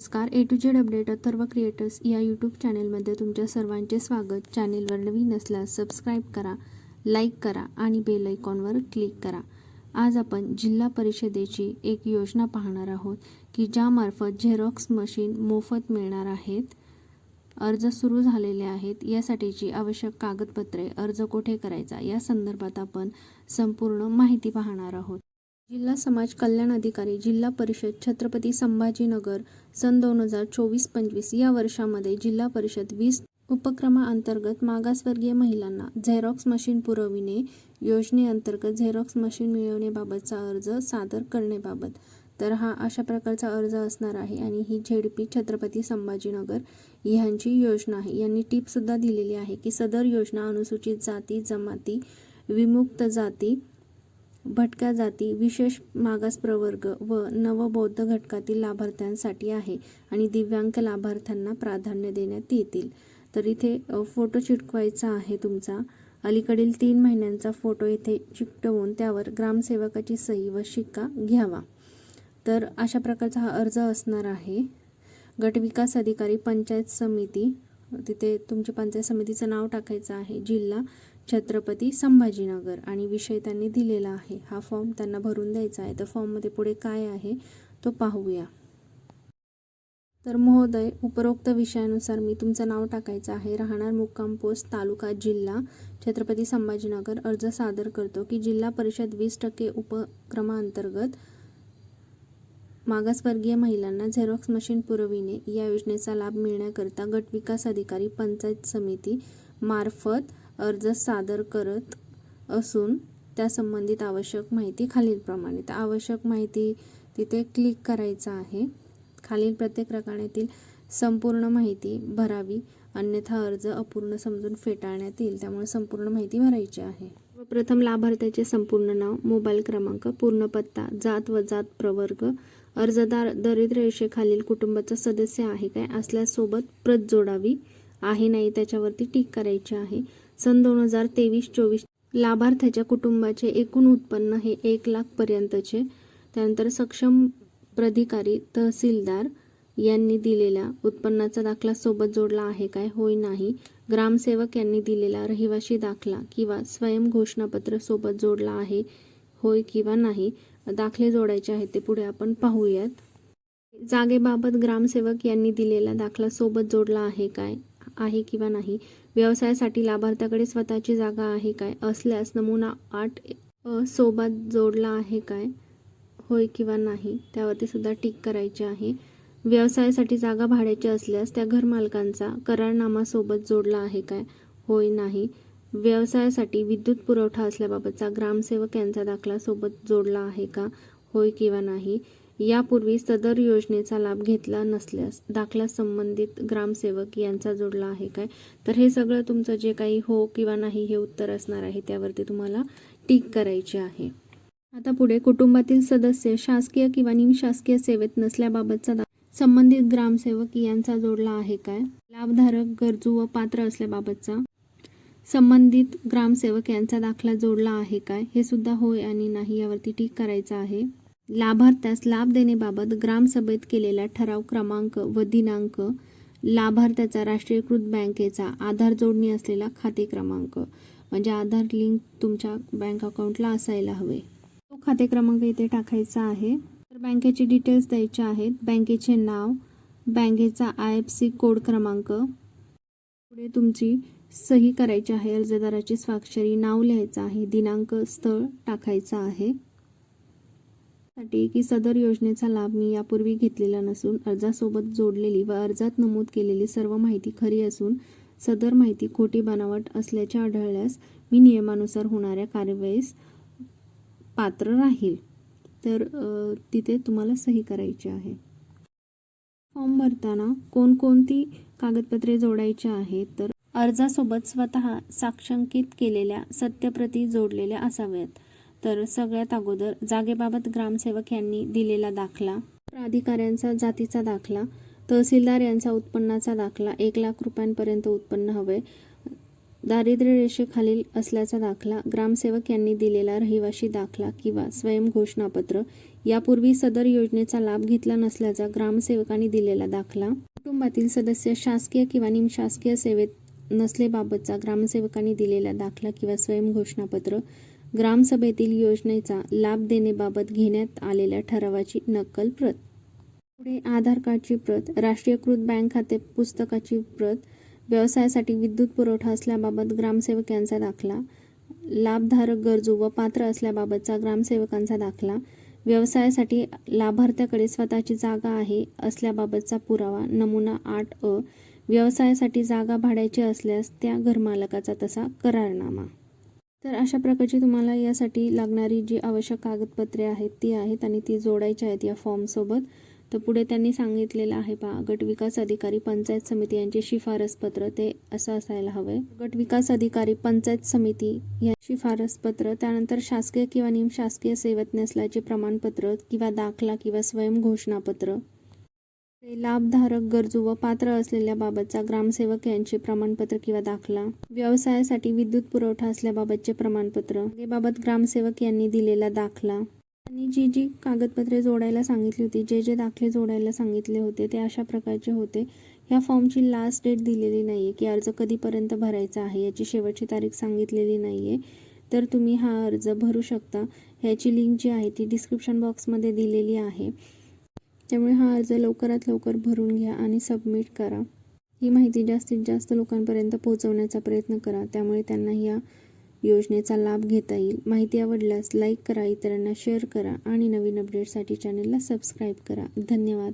नमस्कार. A to Z update Atharva creators या YouTube चॅनेलमध्ये तुमच्या सर्वांचे स्वागत. चॅनेलवर नवीन असल्यास सबस्क्राईब करा लाईक करा आणि बेल आयकॉनवर क्लिक करा. आज आपण जिल्हा परिषदेची एक योजना पाहणार आहोत की ज्यामार्फत झेरॉक्स मशीन मोफत मिळणार आहेत अर्ज सुरू झालेले आहेत. यासाठीची आवश्यक कागदपत्रे अर्ज कोठे करायचा या संदर्भात आपण संपूर्ण माहिती पाहणार आहोत. जिल्हा समाज कल्याण अधिकारी जिल्हा परिषद छत्रपती संभाजीनगर सन दोन हजार चोवीस पंचवीस या वर्षामध्ये जिल्हा परिषद वीस उपक्रमाअंतर्गत मागासवर्गीय महिलांना झेरॉक्स मशीन पुरविणे योजनेअंतर्गत झेरॉक्स मशीन मिळवण्याबाबतचा अर्ज सादर करण्याबाबत. तर हा अशा प्रकारचा अर्ज असणार आहे आणि ही झेडपी छत्रपती संभाजीनगर ह्यांची योजना आहे. यांनी टिपसुद्धा दिलेली आहे की सदर योजना अनुसूचित जाती जमाती विमुक्त जाती भटक्या जाती विशेष मागास प्रवर्ग व नवबौद्ध घटकातील लाभार्थ्यांसाठी आहे आणि दिव्यांग लाभार्थ्यांना प्राधान्य देण्यात येतील. तर इथे फोटो चिटकवायचा आहे तुमचा. अलीकडील तीन महिन्यांचा फोटो इथे चिकटवून त्यावर ग्रामसेवकाची सही व शिक्का घ्यावा. तर अशा प्रकारचा हा अर्ज असणार आहे. गट विकास अधिकारी पंचायत समिती तिथे तुमच्या पंचायत समितीचं नाव टाकायचं आहे जिल्हा छत्रपती संभाजीनगर आणि विषय त्यांनी दिलेला आहे. हा फॉर्म त्यांना भरून द्यायचा आहे. तर फॉर्ममध्ये पुढे काय आहे तो पाहूया. तर महोदय उपरोक्त विषयानुसार मी तुमचं नाव टाकायचं आहे. राहणार मुक्काम पोस्ट तालुका जिल्हा. छत्रपती संभाजीनगर अर्ज सादर करतो की जिल्हा परिषद वीस टक्के उपक्रमांतर्गत मागासवर्गीय महिलांना झेरॉक्स मशीन पुरविणे. या योजनेचा लाभ मिळण्याकरिता गट विकास अधिकारी पंचायत समिती मार्फत अर्ज सादर करत असून त्या संबंधित आवश्यक माहिती खालीलप्रमाणे. तर आवश्यक माहिती तिथे क्लिक करायचं आहे. खालील प्रत्येक रकान्यातील संपूर्ण माहिती भरावी. अन्यथा अर्ज अपूर्ण समजून फेटाळण्यात येईल. त्यामुळे संपूर्ण माहिती भरायची आहे. प्रथम लाभार्थ्याचे संपूर्ण नाव मोबाईल क्रमांक पूर्ण पत्ता जात व जात प्रवर्ग अर्जदार दरिद्र रेषेखालील कुटुंबाचा सदस्य आहे काय असल्यासोबत प्रत जोडावी. आहे नाही त्याच्यावरती टिक करायची आहे. सन दोन हजार तेवीस चोवीस लाभार्थ्याच्या कुटुंबाचे एकूण उत्पन्न हे एक लाख पर्यंतचे. त्यानंतर सक्षम प्राधिकारी तहसीलदार यांनी दिलेला उत्पन्नाचा दाखला सोबत जोडला आहे काय? होय नाही. ग्रामसेवक यांनी दिलेला रहिवाशी दाखला किंवा स्वयं घोषणापत्र सोबत जोडला आहे होय किंवा नाही? दाखले जोडायचे आहेत ते पुढे आपण पाहूयात. जागेबाबत ग्रामसेवक यांनी दिलेला दाखला सोबत जोडला आहे काय? आहे किंवा नाही? व्यवसायासाठी लाभार्थ्याकडे स्वतःची जागा आहे काय? असल्यास नमुना आठ सोबत जोडला आहे काय? होय किंवा नाही? त्यावरती सुद्धा टिक करायची आहे. व्यवसायासाठी जागा भाड्याची असल्यास त्या घरमालकांचा करारनामासोबत जोडला आहे काय? होय नाही. व्यवसायासाठी विद्युत पुरवठा असल्याबाबतचा ग्रामसेवक यांचा दाखला सोबत जोडला आहे का? होय किंवा नाही? यापूर्वी सदर योजनेचा लाभ घेतला नसल्यास दाखला संबंधित ग्रामसेवक यांचा जोडला आहे काय? तर हे सगळं तुमचं जे काही हो किंवा नाही हे उत्तर असणार आहे त्यावरती तुम्हाला टिक करायचे आहे. आता पुढे कुटुंबातील सदस्य शासकीय किंवा निमशासकीय सेवेत नसल्याबाबतचा दा संबंधित ग्रामसेवक यांचा जोडला आहे काय? लाभधारक गरजू व पात्र असल्याबाबतचा संबंधित ग्रामसेवक यांचा दाखला जोडला आहे काय? हे सुद्धा होय आणि नाही यावरती टीक करायचं आहे. लाभार्थ्यास लाभ देण्याबाबत ग्रामसभेत केलेला ठराव क्रमांक व दिनांक लाभार्थ्याचा राष्ट्रीयकृत बँकेचा आधार जोडणी असलेला खाते क्रमांक. म्हणजे आधार लिंक तुमच्या बँक अकाउंटला असायला हवे. तो खाते क्रमांक इथे टाकायचा आहे. तर बँकेचे डिटेल्स द्यायचे आहेत. बँकेचे नाव बँकेचा आय एफ सी कोड क्रमांक. पुढे तुमची सही करायची आहे. अर्जदाराची स्वाक्षरी नाव लिहायचं आहे. दिनांक स्थळ टाकायचं आहे. साठी की सदर योजनेचा लाभ मी यापूर्वी घेतलेला नसून अर्जासोबत जोडलेली व अर्जात नमूद केलेली सर्व माहिती खरी असून सदर माहिती खोटी बनावट असल्याचे आढळल्यास मी नियमानुसार होणाऱ्या कारवाईस पात्र राहील. तर तिथे तुम्हाला सही करायची आहे. फॉर्म भरताना कोणकोणती कागदपत्रे जोडायची आहेत? तर अर्जासोबत स्वतः साक्षांकित केलेल्या सत्यप्रती जोडलेल्या असाव्यात. तर सगळ्यात अगोदर जागेबाबत ग्रामसेवक यांनी दिलेला दाखला प्राधिकाऱ्यांचा जातीचा दाखला तहसीलदार यांचा उत्पन्नाचा दाखला एक लाख रुपयांपर्यंत उत्पन्न हवे दारिद्र्य रेषेखालील असल्याचा दाखला ग्रामसेवक यांनी दिलेला रहिवाशी दाखला किंवा स्वयं घोषणापत्र यापूर्वी सदर योजनेचा लाभ घेतला नसल्याचा ग्रामसेवकांनी दिलेला दाखला. कुटुंबातील सदस्य शासकीय किंवा निमशासकीय सेवेत नसलेबाबतचा ग्रामसेवकांनी दिलेला दाखला किंवा स्वयं घोषणापत्र ग्रामसभेतील योजनेचा लाभ देणेबाबत घेण्यात आलेल्या ठरावाची नक्कल प्रत. पुढे आधार कार्डची प्रत राष्ट्रीयकृत बँक खाते पुस्तकाची प्रत व्यवसायासाठी विद्युत पुरवठा असल्याबाबत ग्रामसेवकांचा दाखला लाभधारक गरजू व पात्र असल्याबाबतचा ग्रामसेवकांचा दाखला व्यवसायासाठी लाभार्थ्याकडे स्वतःची जागा आहे असल्याबाबतचा पुरावा नमुना आठ अ व्यवसायासाठी जागा भाड्याची असल्यास त्या घरमालकाचा तसा करारनामा. तर अशा प्रकारची तुम्हाला यासाठी लागणारी जी आवश्यक कागदपत्रे आहेत ती आहेत आणि ती जोडायची आहेत या फॉर्मसोबत तर पुढे त्यांनी सांगितलेलं आहे पहा गट विकास अधिकारी पंचायत समिती यांचे शिफारसपत्र ते असं असायला हवं आहे गट विकास अधिकारी पंचायत समिती या शिफारसपत्र त्यानंतर शासकीय किंवा निमशासकीय सेवेत नसल्याचे प्रमाणपत्र किंवा दाखला किंवा स्वयं घोषणापत्र लाभधारक गरजू व पात्र असलेल्या बाबतचा ग्रामसेवक यांचे प्रमाणपत्र किंवा दाखला. व्यवसायासाठी विद्युत पुरवठा असल्याबाबतचे प्रमाणपत्र. बाबत ग्रामसेवक यांनी दिलेला दाखला. आणि जी जी कागदपत्रे जोडायला सांगितली होती जे जे दाखले जोडायला सांगितले होते ते अशा प्रकारचे होते. ह्या फॉर्मची लास्ट डेट दिलेली नाही आहे की अर्ज कधीपर्यंत भरायचा आहे याची शेवटची तारीख सांगितलेली नाही आहे तर तुम्ही हा अर्ज भरू शकता. ह्याची लिंक जी आहे ती डिस्क्रिप्शन बॉक्समध्ये दिलेली आहे. त्यामुळे हा अर्ज लवकरात लवकर भरून घ्या आणि सबमिट करा. ही माहिती जास्तीत जास्त लोकांपर्यंत पोहोचवण्याचा प्रयत्न करा त्यामुळे त्यांना या योजनेचा लाभ घेता येईल. माहिती आवडल्यास लाईक करा इतरांना शेअर करा आणि नवीन अपडेटसाठी चॅनलला सबस्क्राईब करा. धन्यवाद.